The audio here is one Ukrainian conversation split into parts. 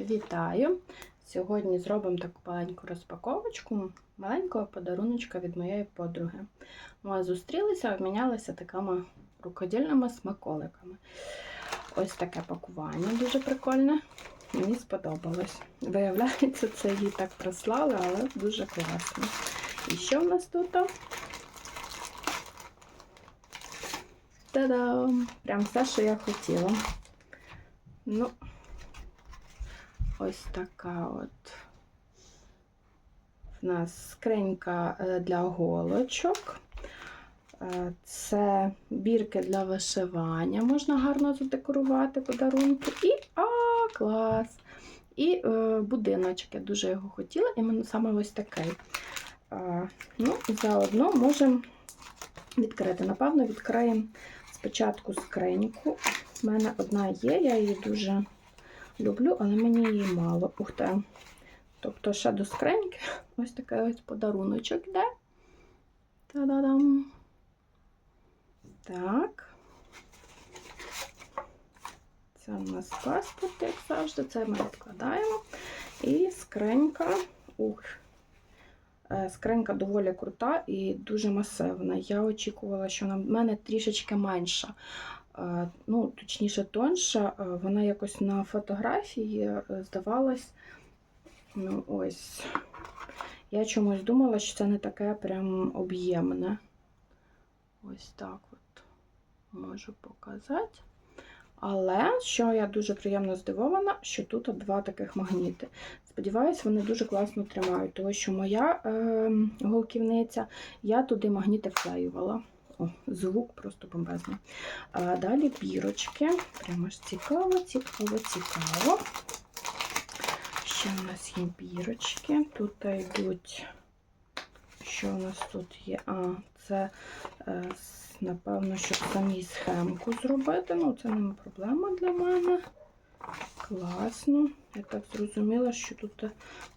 Вітаю! Сьогодні зробимо таку маленьку розпаковочку маленького подаруночка від моєї подруги. Ми зустрілися, обмінялися такими рукодільними смаколиками. Ось таке пакування дуже прикольне. Мені сподобалось. Виявляється, це їй так прислали, але дуже класно. І що в нас тут? Та-дам! Прям все, що я хотіла. Ну, ось така от в нас скринька е, для голочок. Е, Це бірки для вишивання, можна гарно задекорувати подарунки. І а, клас! І е, будиночок, я дуже його хотіла, іменно саме ось такий. Е, ну, і заодно можемо відкрити. Напевно, відкриємо спочатку скриньку. У мене одна є, я її дуже люблю, але мені її мало. Ух ти. Тобто ще до скриньки ось такий ось подаруночок йде. Та-да-дам. Так. Це у нас паспорт, як завжди, це ми відкладаємо. І скринька. Ух. Е, Скринька доволі крута і дуже масивна. Я очікувала, що в мене трішечки менша. Е, Ну, точніше, тонша. Е, Вона якось на фотографії е, здавалась. Ну, ось. Я чомусь думала, що це не таке прям об'ємне. Ось так от можу показати. Але, що я дуже приємно здивована, що тут два таких магніти. Сподіваюсь, вони дуже класно тримають, тому що моя е, голківниця, я туди магніти вклеювала. О, звук просто бомбезний. А далі бірочки. Прямо ж цікаво, цікаво, цікаво. Ще у нас є бірочки. Тут йдуть, що у нас тут є? А, це, е, напевно, щоб самі схемку зробити. Ну, це не проблема для мене. Класно. Я так зрозуміла, що тут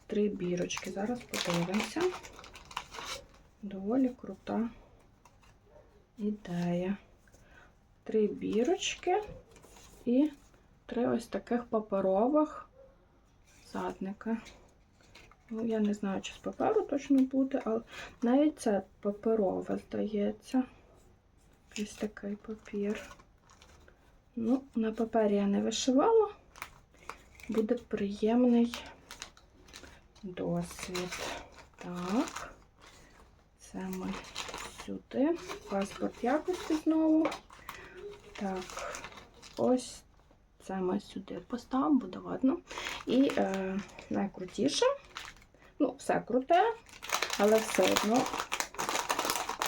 три бірочки. Зараз подивимося. Доволі крута ідея. Три бірочки і три ось таких паперових задника. Ну, я не знаю, чи з паперу точно буде, але навіть це паперове, здається. Ось такий папір. Ну, на папері я не вишивала. Буде приємний досвід. Так, це ми сюди. Паспорт якості знову. Так, ось це ми сюди поставимо, буде видно. І е, найкрутіше, ну, все круте, але все одно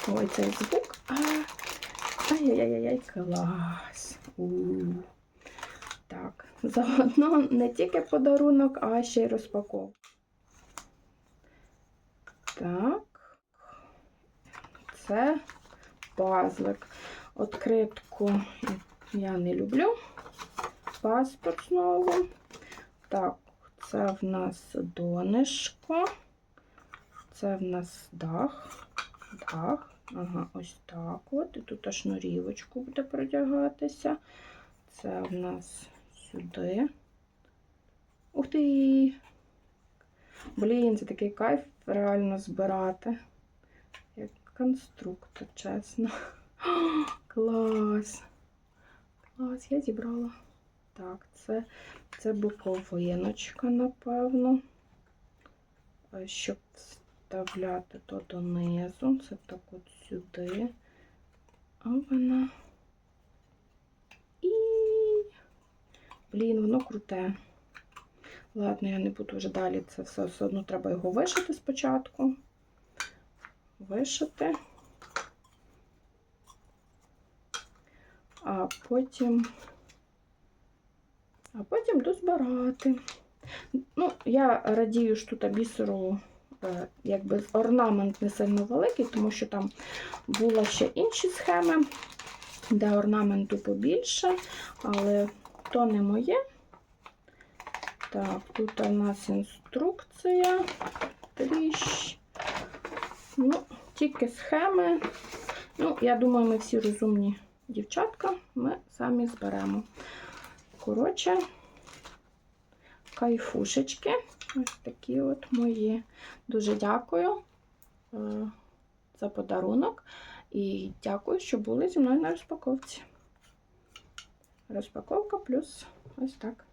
ой, цей звук. Ай-яй-яй-яй, клас. у Так, заодно не тільки подарунок, а ще й розпаковка. Так, це пазлик. Откритку я не люблю. Паспорт знову. Так, це в нас донишко. Це в нас дах. Дах. Ага, ось так от. І тут шнурівочку буде продягатися. Це в нас сюди. Ух ти! Блін, це такий кайф реально збирати. Конструктор, чесно. Клас! Клас, я зібрала. Так, це, це буковиночка, напевно. Щоб вставляти то донизу. Це так от сюди. А вона. І. Блін, воно круте. Ладно, я не буду вже далі це все, все одно треба його вишити спочатку. Вишити. А потім. А потім дозбирати. Ну, я радію, що тут бісеру е, якби орнамент не сильно великий, тому що там були ще інші схеми, де орнаменту побільше, але то не моє. Так, тут у нас інструкція. Тріщ. Ну, тільки схеми. Ну, я думаю, ми всі розумні дівчатка, ми самі зберемо. Коротше, кайфушечки. Ось такі от мої. Дуже дякую е, за подарунок. І дякую, що були зі мною на розпаковці. Розпаковка плюс ось так.